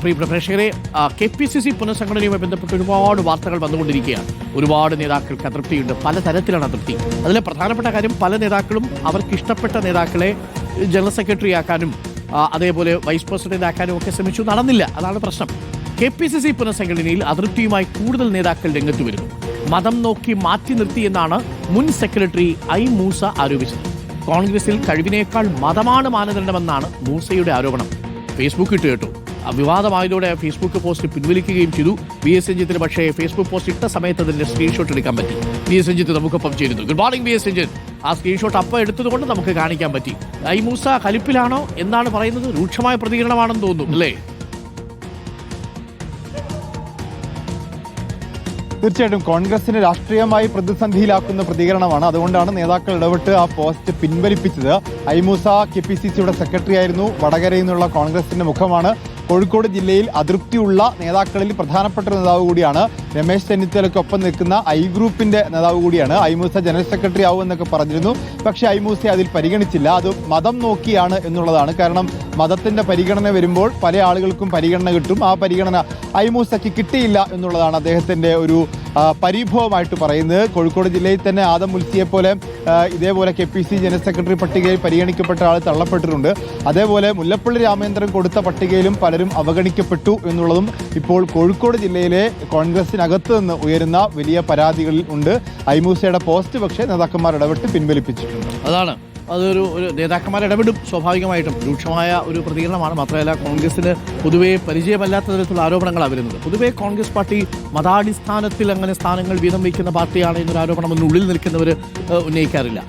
പ്രിയപ്പെട്ട പ്രേക്ഷകരെ K P C C പുനഃസംഘടനയുമായി ബന്ധപ്പെട്ട് ഒരുപാട് വാർത്തകൾ വന്നുകൊണ്ടിരിക്കുകയാണ്. ഒരുപാട് നേതാക്കൾക്ക് അതൃപ്തിയുണ്ട് പലതരത്തിലാണ് അതൃപ്തി. അതിലെ പ്രധാനപ്പെട്ട കാര്യം പല നേതാക്കളും അവർക്ക് ഇഷ്ടപ്പെട്ട നേതാക്കളെ ജനറൽ സെക്രട്ടറി ആക്കാനും അതേപോലെ വൈസ് പ്രസിഡന്റ് ആക്കാനും ഒക്കെ ശ്രമിച്ചു. നടന്നില്ല. അതാണ് പ്രശ്നം. കെ പി സി സി പുനഃസംഘടനയിൽ അതൃപ്തിയുമായി കൂടുതൽ നേതാക്കൾ രംഗത്ത് വരുന്നു. മതം നോക്കി മാറ്റി നിർത്തി എന്നാണ് മുൻ സെക്രട്ടറി ഐ മൂസ ആരോപിച്ചത്. കോൺഗ്രസിൽ കഴിവിനേക്കാൾ മതമാണ് മാനദണ്ഡമെന്നാണ് മൂസയുടെ ആരോപണം. ഫേസ്ബുക്കിട്ട് കേട്ടു. വിവാദമായതോടെ ഫേസ്ബുക്ക് പോസ്റ്റ് പിൻവലിക്കുകയും ചെയ്തു. വി എസ് രഞ്ജിത്തിന് പക്ഷേ ഫേസ്ബുക്ക് പോസ്റ്റ് ഇട്ട സമയത്ത് അതിന്റെ സ്ക്രീൻഷോട്ട് എടുക്കാൻ പറ്റി. വി എസ് രഞ്ജിത്ത് നമുക്കൊപ്പം ചേരുന്നു. Good morning V S Ranjith ആ സ്ക്രീൻഷോട്ട് അപ്പം എടുത്തതുകൊണ്ട് നമുക്ക് കാണിക്കാൻ പറ്റി. ഐ മൂസ കലിപ്പിലാണോ എന്നാണ് പറയുന്നത് രൂക്ഷമായ പ്രതികരണമാണെന്ന് തോന്നുന്നു അല്ലേ? തീർച്ചയായിട്ടും കോൺഗ്രസിനെ രാഷ്ട്രീയമായി പ്രതിസന്ധിയിലാക്കുന്ന പ്രതികരണമാണ്. അതുകൊണ്ടാണ് നേതാക്കൾ ഇടപെട്ട് ആ പോസ്റ്റ് പിൻവലിപ്പിച്ചത്. ഐമൂസ കെ പി സി സിയുടെ സെക്രട്ടറി ആയിരുന്നു വടകരയിൽ നിന്നുള്ള കോൺഗ്രസിന്റെ മുഖമാണ്. കോഴിക്കോട് ജില്ലയിൽ അതൃപ്തിയുള്ള നേതാക്കളിൽ പ്രധാനപ്പെട്ട നേതാവ് കൂടിയാണ് രമേശ് ചെന്നിത്തലയ്ക്കൊപ്പം നിൽക്കുന്ന ഐ ഗ്രൂപ്പിന്റെ നേതാവ് കൂടിയാണ്. ഐമൂസ ജനറൽ സെക്രട്ടറി ആവും എന്നൊക്കെ പറഞ്ഞിരുന്നു. പക്ഷേ ഐമൂസ അതിൽ പരിഗണിച്ചില്ല. അത് മതം നോക്കിയാണ് എന്നുള്ളതാണ്. കാരണം മതത്തിന്റെ പരിഗണന വരുമ്പോൾ പല ആളുകൾക്കും പരിഗണന കിട്ടും. ആ പരിഗണന ഐമൂസയ്ക്ക് കിട്ടിയില്ല എന്നുള്ളതാണ് അദ്ദേഹത്തിന്റെ ഒരു പരിഭവമായിട്ട് പറയുന്നത്. കോഴിക്കോട് ജില്ലയിൽ തന്നെ ആദം മുൽസിയെ പോലെ ഇതേപോലെ K P C general secretary പട്ടികയിൽ പരിഗണിക്കപ്പെട്ട ആൾ തള്ളപ്പെട്ടിട്ടുണ്ട്. അതേപോലെ മുല്ലപ്പള്ളി രാമേന്ദ്രൻ കൊടുത്ത പട്ടികയിലും പലരും അവഗണിക്കപ്പെട്ടു എന്നുള്ളതും ഇപ്പോൾ കോഴിക്കോട് ജില്ലയിലെ കോൺഗ്രസിനകത്ത് നിന്ന് ഉയരുന്ന വലിയ പരാതികളിൽ ഉണ്ട്. ഐമൂസയുടെ പോസ്റ്റ് പക്ഷേ നേതാക്കന്മാർ ഇടപെട്ട് പിൻവലിപ്പിച്ചിട്ടുണ്ട്. അതാണ്. അതൊരു ഒരു നേതാക്കന്മാർ ഇടപെടും. സ്വാഭാവികമായിട്ടും രൂക്ഷമായ ഒരു പ്രതികരണമാണ്. മാത്രമല്ല കോൺഗ്രസിന് പൊതുവേ പരിചയമല്ലാത്ത തരത്തിലുള്ള ആരോപണങ്ങളാണ് വരുന്നത്. പൊതുവേ കോൺഗ്രസ് പാർട്ടി മതാടിസ്ഥാനത്തിൽ അങ്ങനെ സ്ഥാനങ്ങൾ വീതം വയ്ക്കുന്ന പാർട്ടിയാണ് എന്നൊരു ആരോപണം ഒന്നുള്ളിൽ നിൽക്കുന്നവർ ഉന്നയിക്കാറില്ല.